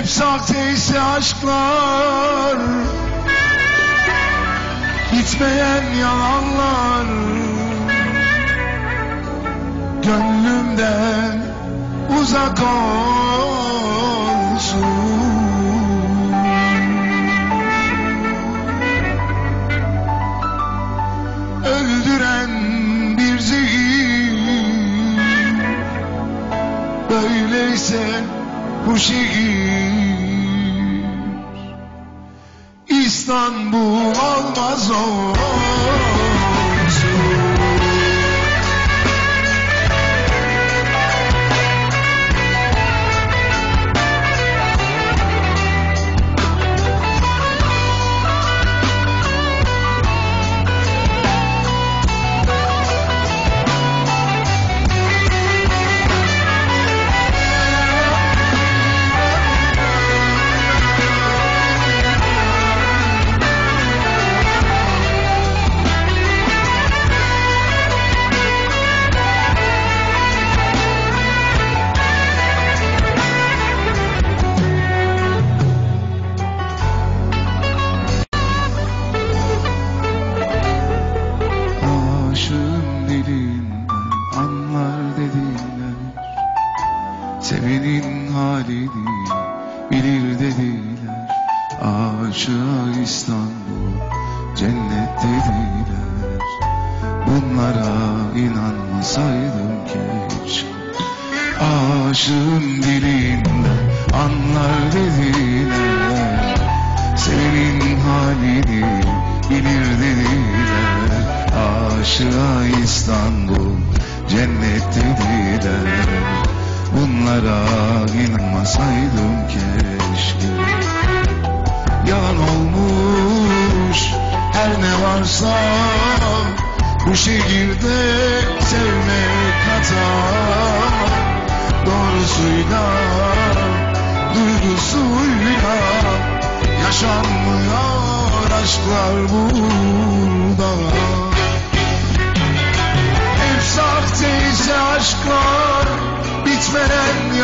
Hep sahteyse aşklar Bitmeyen yalanlar. Gönlümden uzak olsun. Öldüren bir zehir Böyleyse bu şehir. İstanbul olmaz olsun Sevenin halini bilir dediler. Aşığa İstanbul cennet dediler. Bunlara inanmasaydım keşke. Aşığım dilinden anlar dediler. Senin halini bilir dediler. Aşığa İstanbul cennet dediler Bunlara inanmasaydım keşke. Yalan olmuş her ne varsa Bu şehirde sevmek hata. Doğrusuyla duygusuyla Yaşanmıyor aşklar burada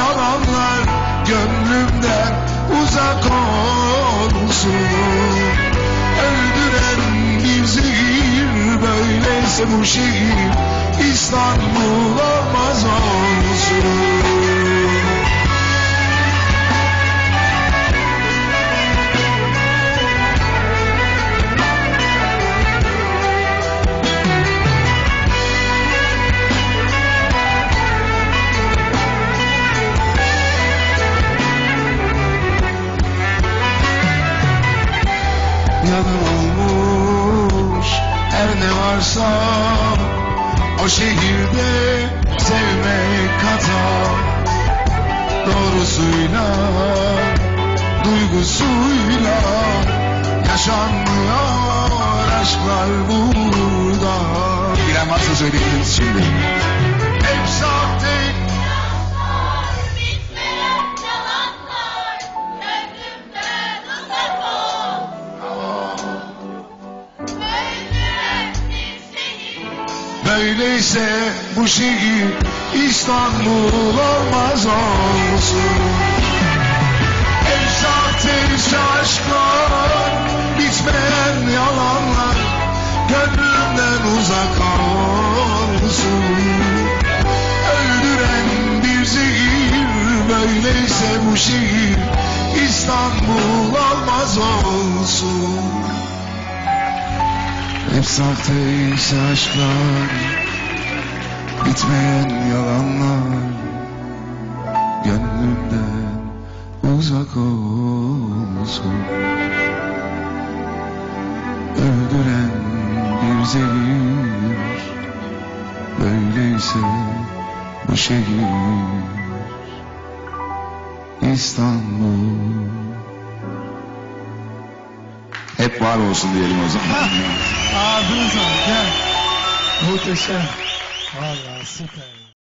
yalanlar Gönlümden uzak olsun. Öldüren bir zehir Böyleyse bu şehir İstanbul olmaz olsun her ne varsa O şehirde sevmek hata Doğrusuyla duygusuyla Yaşanmıyor aşklar burada. Bilen varsa söyleyebiliriz şimdi Böyleyse bu şehir İstanbul olmaz olsun. Sahteyse aşklar Bitmeyen yalanlar Gönlümden uzak olsun. Öldüren bir zehir Böyleyse bu şehir İstanbul olmaz olsun hep sahteyse aşklar Bitmeyen yalanlar. Gönlümden uzak olsun. Öldüren bir zehir Böyleyse bu şehir. İstanbul Hep var olsun diyelim o zaman. Ağzına sağlık. Gel. Muhteşem. Vallahi süper.